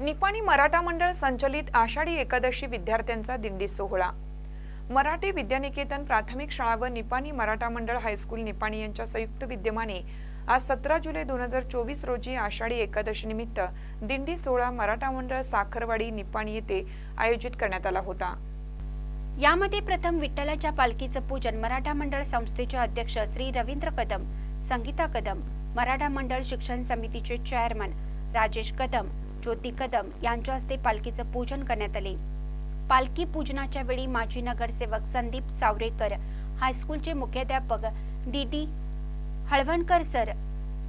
निपाणी मराठा मंडळ संचलित आषाढी एकादशी विद्यार्थ्यांचा दिंडी सोहळा. मराठी विद्यानिकेतन प्राथमिक शाळा व निपाणी मराठा मंडळ हायस्कूल निपाणी यांच्या संयुक्त विद्यमाने आज सतरा जुलै दोन हजार चोवीस रोजी आषाढी एकादशी निमित्त दिंडी सोहळा मराठा मंडळ साखरवाडी निपाणी येथे आयोजित करण्यात आला होता. यामध्ये प्रथम विठ्ठलाच्या पालखीचं पूजन मराठा मंडळ संस्थेचे अध्यक्ष श्री रवींद्र कदम संगीता कदम मराठा मंडळ शिक्षण समितीचे चेअरमन राजेश कदम ज्योती कदम यांच्या हस्ते पालखीचं पूजन करण्यात आले. पालखी पूजनाच्या वेळी माजी नगरसेवक संदीप चावरेकर हायस्कूलचे मुख्याध्यापक डी डी हळवणकर सर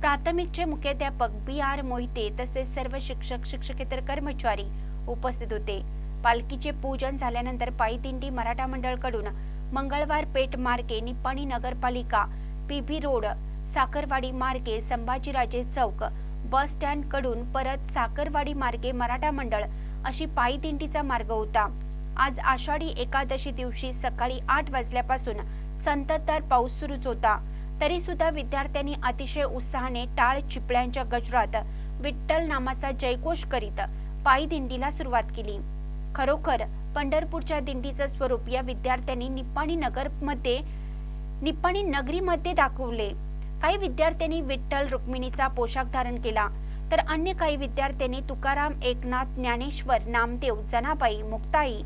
प्राथमिकचे मुख्याध्यापक बी आर मोहिते तसेच सर्व शिक्षक शिक्षकेतर कर्मचारी उपस्थित होते. पालखीचे पूजन झाल्यानंतर पायी दिंडी मराठा मंडळकडून मंगळवार पेठ मार्गे निपाणी नगरपालिका पीबी रोड साखरवाडी मार्गे संभाजीराजे चौक बस स्टँडकडून परत साखरवाडी मार्गे मराठा मंडळ अशी पायी दिंडीचा मार्ग होता. आज आषाढी एकादशी दिवशी सकाळी आठ वाजल्यापासून संततधार पाऊस सुरूच होता. तरी सुद्धा विद्यार्थ्यांनी अतिशय उत्साहाने टाळ चिपळ्यांच्या गजरात विठ्ठल नामाचा जयघोष करीत पायी दिंडीला सुरुवात केली. खरोखर पंढरपूरच्या दिंडीचं स्वरूप या विद्यार्थ्यांनी निप्पाणी नगरमध्ये निप्पाणी नगरीमध्ये दाखवले. काही विद्यार्थ्यांनी विठ्ठल रुक्मिणीचा पोशाख धारण केला. तर अन्य काही विद्यार्थ्यांनी तुकाराम एकनाथ ज्ञानेश्वर नामदेव जनाबाई मुक्ताई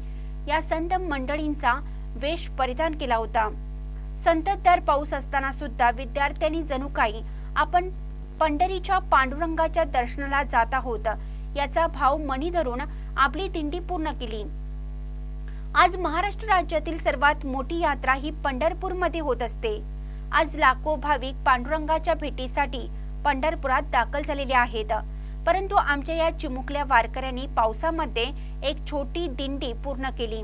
या संत मंडळींचा वेश परिधान केला होता. संततधार पाऊस असताना सुद्धा विद्यार्थ्यांनी जणू काही आपण पंढरीच्या पांडुरंगाच्या दर्शनाला जात आहोत. याचा भाव मनी धरून आपली दिंडी पूर्ण केली. आज महाराष्ट्र राज्यातील सर्वात मोठी यात्रा ही पंढरपूरमध्ये होत असते. आज लाखो भाविक पांडुरंगाच्या भेटीसाठी पंढरपुरात दाखल झालेले आहेत. परंतु आमच्या या चिमुकल्या वारकऱ्यांनी पावसामध्ये एक छोटी दिंडी पूर्ण केली.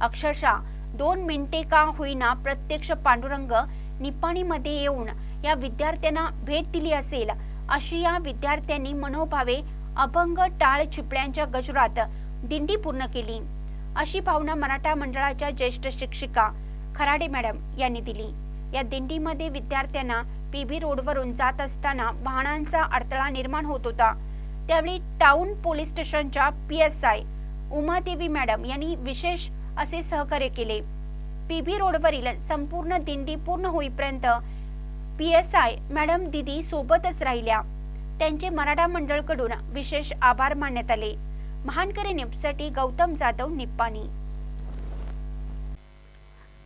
अक्षरशः दोन मिनिटे का होईना प्रत्यक्ष पांडुरंग निपाणीमध्ये येऊन या विद्यार्थ्यांना भेट दिली असेल अशी या विद्यार्थ्यांनी मनोभावे अभंग टाळ चिपळ्यांच्या गजरात दिंडी पूर्ण केली. अशी भावना मराठा मंडळाच्या ज्येष्ठ शिक्षिका खराडे मॅडम यांनी दिली. या दिंडीमध्ये विद्यार्थ्यांना पीबी रोडवरून जात असताना वाहनांचा अडथळा निर्माण होत होता. त्यावेळी टाउन पोलीस स्टेशनच्या P S I Umadevi madam यांनी विशेष असे सहकार्य केले. पीबी रोडवरील संपूर्ण दिंडी पूर्ण होईपर्यंत पी एस आय मॅडम दिदी सोबतच राहिल्या. त्यांचे मराठा मंडळकडून विशेष आभार मानण्यात आले. महानकरे न्यूजसाठी गौतम जाधव निप्पाणी.